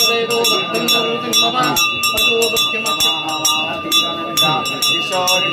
దేవో భక్తం జరుగుతున్నవ పశుభక్తిమ ఈశ్వరి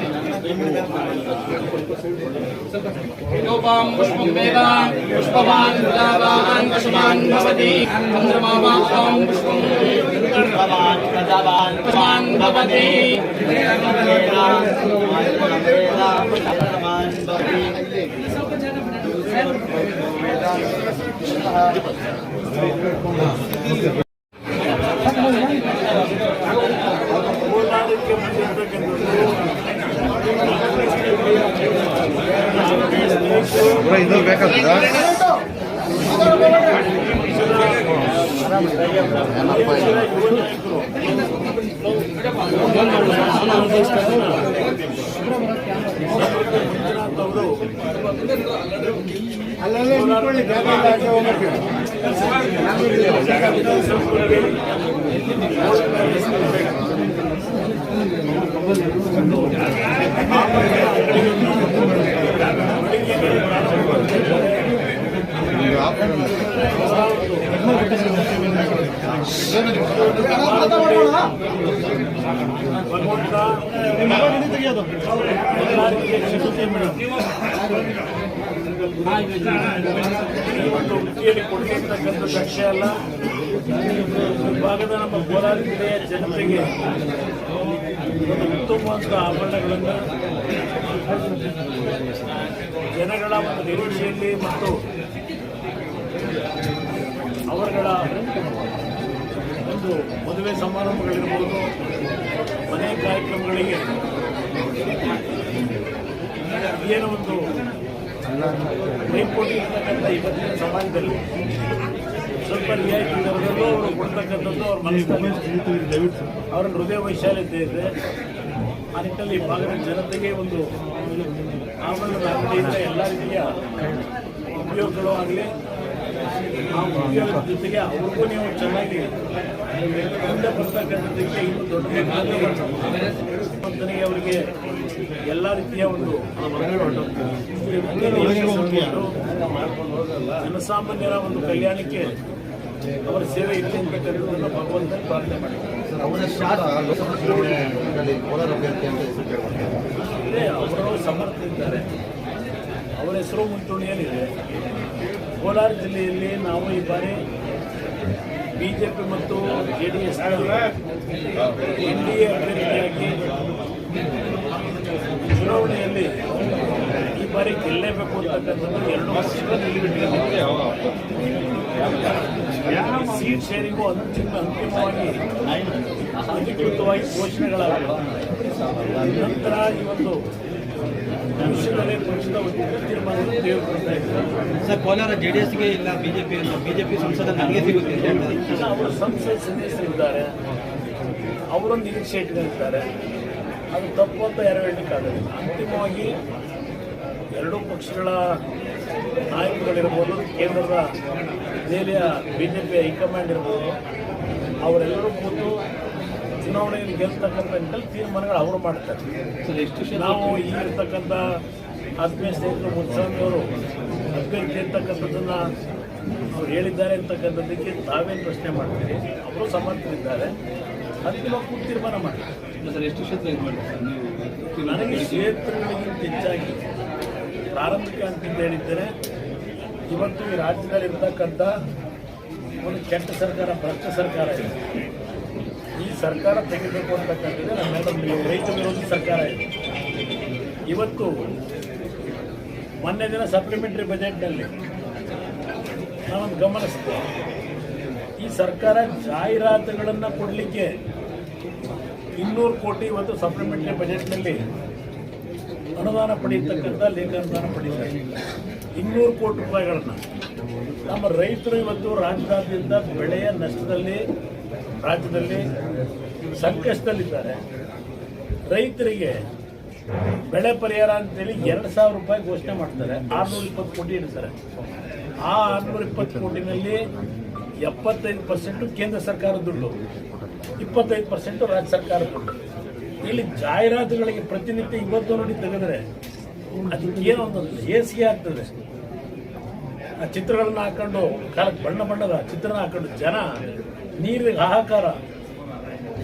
लोपां पुष्पमेवां पुष्पवान् गुलाबान् वशमान् भवति। चन्द्रमावां पुष्पं भवान् प्रजावान् पुष्पान् भवति। पूर्णादित्य मंदिर ಇದು ಬೇಕಾಗ್ತದಾ ಒಂದು ವೃತ್ತಿಯಲ್ಲಿ ಕೊಟ್ಟಿರ್ತಕ್ಕಂಥ ಪಕ್ಷ ಅಲ್ಲ ಭಾಗದ ನಮ್ಮ ಕೋಲಾರ ಜಿಲ್ಲೆಯ ಜನತೆಗೆ ಉತ್ತಮವಾದ ಆಭರಣಗಳನ್ನು ಜನಗಳ ಒಂದು ನಿರೀಕ್ಷೆಯಲ್ಲಿ ಮತ್ತು ಅವರುಗಳ ಒಂದು ಮದುವೆ ಸಮಾರಂಭಗಳಿರ್ಬೋದು, ಮನೆ ಕಾರ್ಯಕ್ರಮಗಳಿಗೆ ಏನು ಒಂದು ಪೈಪೋಟಿ ಇರ್ತಕ್ಕಂಥ ಇವತ್ತಿನ ಸಮಾಜದಲ್ಲಿ ಸ್ವಲ್ಪ ರಿಯಾಯಿತಿ ದರದಲ್ಲೂ ಅವರು ಕೊಡ್ತಕ್ಕಂಥದ್ದು ಅವ್ರ ಮನಸ್ಸಿನಲ್ಲಿ ಅವರ ಹೃದಯ ವೈಶಾಲ್ಯತೆ ಇದೆ. ಆ ನಿಟ್ಟಿನಲ್ಲಿ ಭಾಗದ ಜನತೆಗೆ ಒಂದು ಆಮೇಲೆ ಎಲ್ಲ ರೀತಿಯ ಉಪಯೋಗಗಳು ಆಗಲಿ ಆ ಜೊತೆಗೆ ಅವ್ರಿಗೂ ನೀವು ಚೆನ್ನಾಗಿ ಮುಂದೆ ಬರ್ತಕ್ಕಂಥದ್ದಕ್ಕೆ ಇನ್ನೂ ದೊಡ್ಡ ಅವರಿಗೆ ಎಲ್ಲ ರೀತಿಯ ಒಂದು ಜನಸಾಮಾನ್ಯರ ಒಂದು ಕಲ್ಯಾಣಕ್ಕೆ ಅವರ ಸೇವೆ ಅಂತಕ್ಕಂಥದ್ದನ್ನು ಭಗವಂತ ಪ್ರಾರ್ಥನೆ ಮಾಡಿದ್ದಾರೆ ಅವರ ಶಾಸಕ ಲೋಕಸಭಾ ಚುನಾವಣೆಯಲ್ಲಿ ಕೋಲಾರ ಅಭ್ಯರ್ಥಿ ಅಂತ ಹೆಸರು ಅವರು ಸಮರ್ಥ ಇದ್ದಾರೆ ಅವರ ಹೆಸರು ಮುಂಚೂಣಿಯಲ್ಲಿದೆ. ಕೋಲಾರ ಜಿಲ್ಲೆಯಲ್ಲಿ ನಾವು ಈ ಬಾರಿ ಬಿಜೆಪಿ ಮತ್ತು J D S N D A ಅಭ್ಯರ್ಥಿಯಾಗಿ ಚುನಾವಣೆಯಲ್ಲಿ ಈ ಬಾರಿ ಗೆಲ್ಲೇಬೇಕು ಅಂತಕ್ಕಂಥದ್ದು ಎರಡು ಸೀಟ್ ಶೇರಿಗೂ ಅಂತಿಮ ಅಂತಿಮವಾಗಿ ಅಧಿಕೃತವಾಗಿ ಘೋಷಣೆಗಳಾಗಬೇಕು ನಂತರ ಇವತ್ತು ಭವಿಷ್ಯದಲ್ಲಿ ಪಕ್ಷದ ಸರ್ ಕೋಲಾರ ಜೆ ಡಿ ಎಸ್ಗೆ ಇಲ್ಲ? ಬಿಜೆಪಿ ಬಿಜೆಪಿ ಸಂಸದ ನನಗೆ ಸಿಗುತ್ತೆ ಅಂತ ಹೇಳ್ತಾರೆ. ಅವರ ಸಂಸತ್ ಸದಸ್ಯರಿದ್ದಾರೆ ಅವರೊಂದು ಇನಿಷಿಯೇಟಿವ್ ಇರ್ತಾರೆ ಅದು ತಪ್ಪು ಅಂತ ಯಾರು ಹೇಳಲಿಕ್ಕಾಗಲ್ಲ ಅಂತಿಮವಾಗಿ ಎರಡೂ ಪಕ್ಷಗಳ ನಾಯಕರುಗಳಿರ್ಬೋದು ಕೇಂದ್ರದ ದೆಹಲಿಯ ಬಿ ಜೆ ಪಿ ಹೈಕಮಾಂಡ್ ಇರ್ಬೋದು ಅವರೆಲ್ಲರೂ ಕೂತು ಚುನಾವಣೆಯಲ್ಲಿ ಗೆಲ್ತಕ್ಕಂಥ ನಿಟ್ಟಲ್ಲಿ ತೀರ್ಮಾನಗಳು ಅವರು ಮಾಡ್ತಾರೆ ಸರ್ ಎಷ್ಟು ನಾವು ಈ ಇರ್ತಕ್ಕಂಥ ಆತ್ಮೀಯ ಸ್ನೇಹಿತರು ಮುತ್ಸಾಮಿಯವರು ಅಭ್ಯರ್ಥಿ ಇರ್ತಕ್ಕಂಥದ್ದನ್ನ ಅವ್ರು ಹೇಳಿದ್ದಾರೆ ಅಂತಕ್ಕಂಥದ್ದಕ್ಕೆ ತಾವೇನು ಪ್ರಶ್ನೆ ಮಾಡ್ತೀರಿ? ಅವರು ಸಮರ್ಥರಿದ್ದಾರೆ. ಅದಕ್ಕೆ ನಾವು ತೀರ್ಮಾನ ಮಾಡ್ತೀವಿ. ಸರ್ ಎಷ್ಟು ಕ್ಷೇತ್ರ ಇದು ಮಾಡಿ ಸರ್? ನೀವು ನನಗೆ ಕ್ಷೇತ್ರಗಳಿಗಿಂತ ಹೆಚ್ಚಾಗಿ ಪ್ರಾರಂಭಿಕ ಅಂತ ಹೇಳಿದ್ದೇನೆ ಇವತ್ತು ಈ ರಾಜ್ಯದಲ್ಲಿ ಇರ್ತಕ್ಕಂಥ ಒಂದು ಕೆಟ್ಟ ಸರ್ಕಾರ ಭ್ರಷ್ಟ ಸರ್ಕಾರ ಇದೆ. ಸರ್ಕಾರ ತೆಗಿಬೇಕು ಅಂತಕ್ಕಂಥದ್ದು ನಮ್ಮೆಲ್ಲರ ರೈತ ವಿರೋಧಿ ಸರ್ಕಾರ ಇದೆ. ಇವತ್ತು ಮೊನ್ನೆ ದಿನ ಸಪ್ಲಿಮೆಂಟರಿ ಬಜೆಟ್ನಲ್ಲಿ ನಾವೊಂದು ಗಮನಿಸಿದೆ. ಈ ಸರ್ಕಾರ ಜಾಹೀರಾತುಗಳನ್ನು ಕೊಡಲಿಕ್ಕೆ ಇನ್ನೂರು ಕೋಟಿ ಇವತ್ತು ಸಪ್ಲಿಮೆಂಟರಿ ಬಜೆಟ್ನಲ್ಲಿ ಅನುದಾನ ಪಡೆಯತಕ್ಕಂಥ ಲೇಖ ಅನುದಾನ ಪಡೆದಿದ್ದಾರೆ. ಇನ್ನೂರು ಕೋಟಿ ರೂಪಾಯಿಗಳನ್ನು. ನಮ್ಮ ರೈತರು ಇವತ್ತು ರಾಜ್ಯದಾದ್ಯಂತ ಬೆಳೆಯ ನಷ್ಟದಲ್ಲಿ ರಾಜ್ಯದಲ್ಲಿ ಸಂಕಷ್ಟದಲ್ಲಿದ್ದಾರೆ. ರೈತರಿಗೆ ಬೆಳೆ ಪರಿಹಾರ ಅಂತೇಳಿ ಎರಡು ಸಾವಿರ ರೂಪಾಯಿ ಘೋಷಣೆ ಮಾಡ್ತಾರೆ. ಆರ್ನೂರ ಇಪ್ಪತ್ತು ಕೋಟಿ ಇಡ್ತಾರೆ ಆ ಆರ್ನೂರ ಇಪ್ಪತ್ತು ಕೋಟಿನಲ್ಲಿ ಎಪ್ಪತ್ತೈದು ಪರ್ಸೆಂಟು ಕೇಂದ್ರ ಸರ್ಕಾರದ ದುಡ್ಡು, ಇಪ್ಪತ್ತೈದು ಪರ್ಸೆಂಟು ರಾಜ್ಯ ಸರ್ಕಾರ ದುಡ್ಡು. ಇಲ್ಲಿ ಜಾಹೀರಾತುಗಳಿಗೆ ಪ್ರತಿನಿತ್ಯ ಇವತ್ತು ನೋಡಿ ತೆಗೆದರೆ ಅದಕ್ಕೆ ಏನೋ ಒಂದು ಹೇಸಿಗೆ ಆಗ್ತದೆ. ಆ ಚಿತ್ರಗಳನ್ನ ಹಾಕೊಂಡು, ಕಾಲಕ್ಕೆ ಬಣ್ಣ ಬಣ್ಣದ ಚಿತ್ರನ ಹಾಕೊಂಡು ಜನ ನೀರಿಗೆ ಹಾಹಾಕಾರ.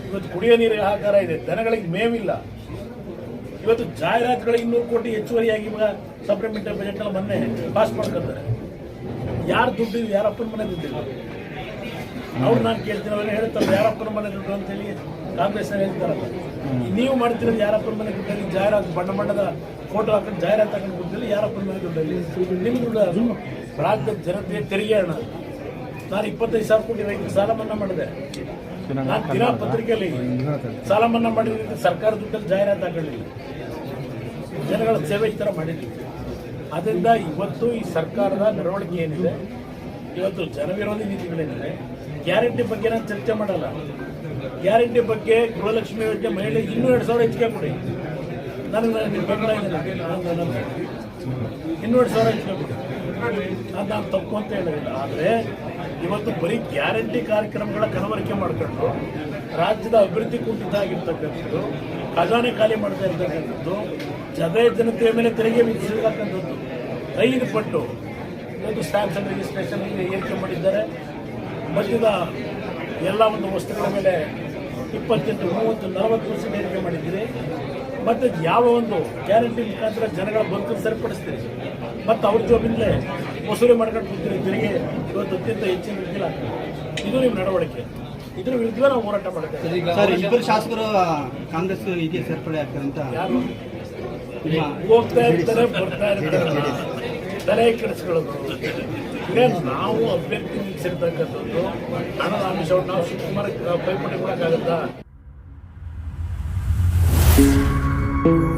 ಇವತ್ತು ಕುಡಿಯೋ ನೀರಿಗೆ ಹಾಹಾಕಾರ ಇದೆ. ದನಗಳಿಗೆ ಮೇವಿಲ್ಲ. ಇವತ್ತು ಜಾಹೀರಾತುಗಳಿಗೆ ಇನ್ನೂರು ಕೋಟಿ ಹೆಚ್ಚುವರಿಯಾಗಿ ಇವಾಗ ಸಪ್ಲಿಮೆಂಟರಿ ಬಜೆಟ್ನಲ್ಲಿ ಮೊನ್ನೆ ಪಾಸ್ ಮಾಡ್ಕೊತಾರೆ ಯಾರು ದುಡ್ಡು ಯಾರಪ್ಪನ ಮನೆ ದುಡ್ಡಿಲ್ಲ ಅವ್ರು ನಾನು ಕೇಳ್ತೀನಿ, ಅವ್ರು ಹೇಳ್ತಾರೆ, ಯಾರಪ್ಪನ ಮನೆ ದುಡ್ಡು ಅಂತೇಳಿ ಕಾಂಗ್ರೆಸ್ ಹೇಳ್ತಾರಲ್ಲ. ನೀವು ಮಾಡ್ತಿರೋದು ಯಾರಪ್ಪನ ಮನೆ ದುಡ್ಡಲ್ಲಿ? ಜಾಹೀರಾತು ಬಣ್ಣ ಬಣ್ಣದ ಫೋಟೋ ಹಾಕೊಂಡು ಜಾಹೀರಾತು ಹಾಕೊಂಡು ದುಡ್ಡಲ್ಲಿ ಯಾರಪ್ಪನ ಮನೆ ದುಡ್ಡಲ್ಲಿ? ನಿಮ್ಮ ದುಡ್ಡು ರಾಜ್ಯದ ಜನತೆ ತೆರಿಗೆ ಹಣ. ನಾನು ಇಪ್ಪತ್ತೈದು ಸಾವಿರ ಕೋಟಿ ರೈತರಿಗೆ ಸಾಲ ಮನ್ನಾ ಮಾಡಿದೆ. ನಾನು ದಿನಾ ಪತ್ರಿಕೆಯಲ್ಲಿ ಸಾಲ ಮನ್ನಾ ಮಾಡಿದ್ರೆ ಸರ್ಕಾರ ದುಡ್ಡಲ್ಲಿ ಜಾಹೀರಾತು ಹಾಕೊಳ್ಳಿಲ್ಲ ಜನಗಳ ಸೇವೆ ಈ ಥರ ಮಾಡಿದ್ದೀವಿ ಅದರಿಂದ ಇವತ್ತು ಈ ಸರ್ಕಾರದ ನಡವಳಿಕೆ ಏನಿದೆ? ಇವತ್ತು ಜನವಿರೋಧಿ ನೀತಿಗಳೇನಿದೆ? ಗ್ಯಾರಂಟಿ ಬಗ್ಗೆ ನಾನು ಚರ್ಚೆ ಮಾಡಲ್ಲ. ಗ್ಯಾರಂಟಿ ಬಗ್ಗೆ ಗೃಹಲಕ್ಷ್ಮಿ ಯೋಜನೆ ಮಹಿಳೆ ಇನ್ನೂ ಎರಡು ಸಾವಿರ ಹೆಚ್ಚಿಗೆ ಕೊಡಿ. ನಾನು- ಸಾವಿರ ಅದು ನಾನು ತಪ್ಪು ಅಂತ ಹೇಳೋದಿಲ್ಲ. ಆದರೆ ಇವತ್ತು ಬರೀ ಗ್ಯಾರಂಟಿ ಕಾರ್ಯಕ್ರಮಗಳ ಕನವರಿಕೆ ಮಾಡ್ಕೊಂಡು ರಾಜ್ಯದ ಅಭಿವೃದ್ಧಿ ಕುಂಠಿತ ಆಗಿರ್ತಕ್ಕಂಥದ್ದು, ಖಜಾನೆ ಖಾಲಿ ಮಾಡ್ತಾ ಇರ್ತಕ್ಕಂಥದ್ದು ಜನ ಜನತೆಯ ಮೇಲೆ ತೆರಿಗೆ ವಿಧಿಸಿರ್ತಕ್ಕಂಥದ್ದು ಐದು ಪಟ್ಟು ಒಂದು ಸ್ಟ್ಯಾಂಪ್ಸ್ ಅಂಡ್ ರಿಜಿಸ್ಟ್ರೇಷನ್ ಏರಿಕೆ ಮಾಡಿದ್ದಾರೆ. ಮಧ್ಯದ ಎಲ್ಲ ಒಂದು ವಸ್ತುಗಳ ಮೇಲೆ ಇಪ್ಪತ್ತೆಂಟು, ಮೂವತ್ತು, ನಲವತ್ತು ಪರ್ಸೆಂಟ್ ಏರಿಕೆ ಮಾಡಿದ್ದೀರಿ. ಮತ್ತು ಯಾವ ಒಂದು ಗ್ಯಾರಂಟಿ ಮುಖಾಂತರ ಜನಗಳ ಬದುಕು ಸರಿಪಡಿಸ್ತೀರಿ? ಮತ್ತು ಅವ್ರ ಜೋಬಿಂದಲೇ ವಸೂಲಿ ಮಾಡ್ಕೊಂಡು ಕೂತೀರಿ ತೆರಿಗೆ ಇವತ್ತು ಅತ್ಯಂತ ಹೆಚ್ಚಿನ ರೀತಿಯಲ್ಲಿ ಆಗ್ತದೆ. ಇದು ನಿಮ್ಮ ನಡವಳಿಕೆ. ಇದ್ರ ವಿರುದ್ಧ ನಾವು ಹೋರಾಟ ಮಾಡ್ತೇವೆ. ಸರ್ ಇಬ್ಬರು ಶಾಸಕರು ಕಾಂಗ್ರೆಸ್ ಇದಕ್ಕೆ ಸೇರ್ಪಡೆ ಆಗ್ತಾರೆ ಅಂತ. ಯಾರು? ನಿಮ್ಮ ಹೋಗ್ತಾ ಇರ್ತಾರೆ ಬರ್ತಾ ಇರ್ತಾರೆ. ತಲೆ ಕೆಡಿಸ್ಕೊಳ್ಳೋದು. ಇದೇ ನಾವು ಅಭ್ಯರ್ಥಿ ನಿಲ್ಲಿಸಿರ್ತಕ್ಕಂಥದ್ದು ಹಣದ ಆಮಿಷವನ್ನು ನಾವು ಶಿವಕುಮಾರ್ ಪೈಪೋಟಿ ಕೊಡೋಕ್ಕಾಗತ್ತಾ? Thank you.